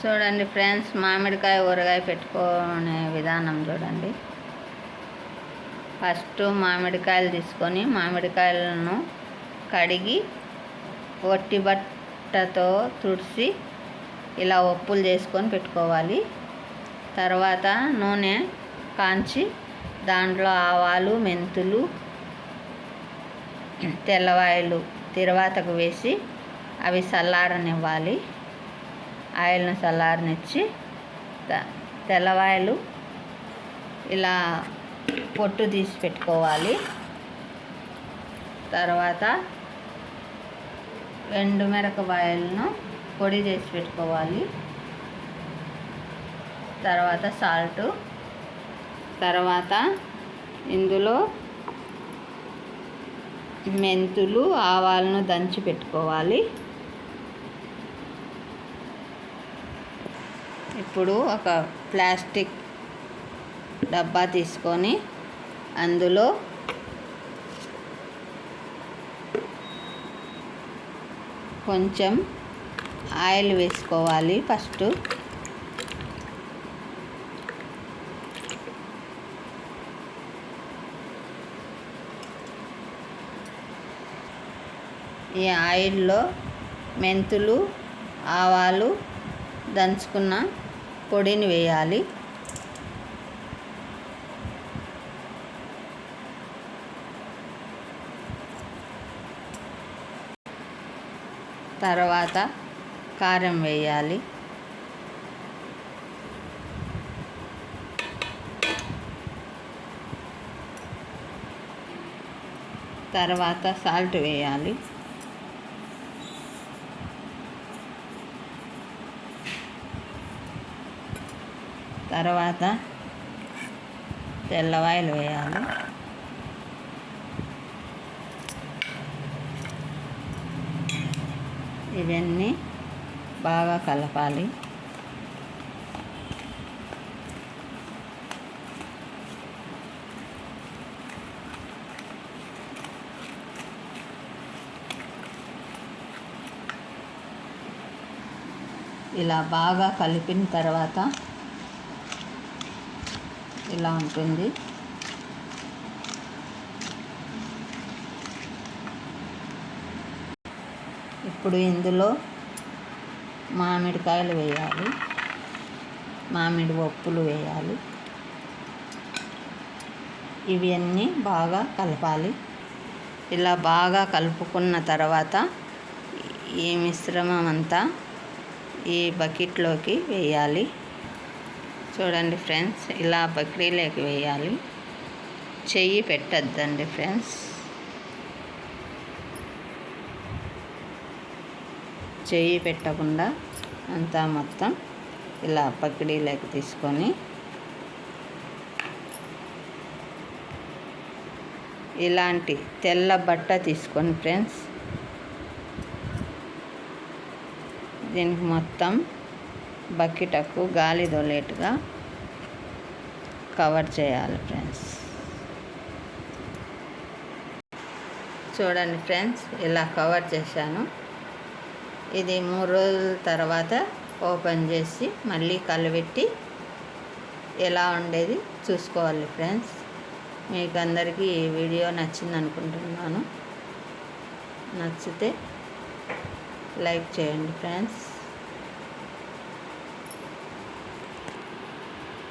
చూడండి ఫ్రెండ్స్ మామిడికాయ ఊరగాయ పెట్టుకునే విధానం చూడండి. ఫస్ట్ మామిడికాయలు తీసుకొని మామిడికాయలను కడిగి ఒట్టి బట్టతో తుడిచి ఇలా ఒప్పులు చేసుకొని పెట్టుకోవాలి. తర్వాత నూనె కాంచి దాంట్లో ఆవాలు మెంతులు తెల్లవాయలు తిరువాతకు వేసి అవి చల్లారనివ్వాలి. ఆయిల్ను చల్లారనిచ్చి తెల్లవాయలు ఇలా పొట్టు తీసి పెట్టుకోవాలి. తర్వాత ఎండుమిరపకాయలను పొడి చేసి పెట్టుకోవాలి. తర్వాత సాల్ట్. తర్వాత ఇందులో మెంతులు ఆవాలను దంచి పెట్టుకోవాలి. ఇప్పుడు ఒక ప్లాస్టిక్ డబ్బా తీసుకొని అందులో కొంచెం ఆయిల్ వేసుకోవాలి ఫస్ట్. ఈ ఆయిల్లో మెంతులు ఆవాలు దంచుకున్న పొడిని వేయాలి. తర్వాత కారం వేయాలి. తర్వాత సాల్ట్ వేయాలి. తర్వాత తెల్లవాయలు వేయాలి. ఇవన్నీ బాగా కలపాలి. ఇలా బాగా కలిపిన తర్వాత ఇలా ఉంటుంది. ఇప్పుడు ఇందులో మామిడికాయలు వేయాలి. మామిడి పప్పులు వేయాలి. ఇవన్నీ బాగా కలపాలి. ఇలా బాగా కలుపుకున్న తర్వాత ఈ మిశ్రమం అంతా ఈ బకెట్లోకి వేయాలి. చూడండి ఫ్రెండ్స్ ఇలా బక్రీలోకి వేయాలి. చెయ్యి పెట్టద్దండి ఫ్రెండ్స్. చెయ్యి పెట్టకుండా అంతా మొత్తం ఇలా పకిడీలోకి తీసుకొని ఇలాంటి తెల్ల బట్ట తీసుకొని ఫ్రెండ్స్ దీనికి మొత్తం బకెటకు గాలి దొలేటుగా కవర్ చేయాలి ఫ్రెండ్స్. చూడండి ఫ్రెండ్స్ ఇలా కవర్ చేశాను. ఇది మూడు రోజుల తర్వాత ఓపెన్ చేసి మళ్ళీ కలబెట్టి ఎలా ఉండేది చూసుకోవాలి ఫ్రెండ్స్. మీకు అందరికీ ఈ వీడియో నచ్చింది అనుకుంటున్నాను. నచ్చితే లైక్ చేయండి ఫ్రెండ్స్.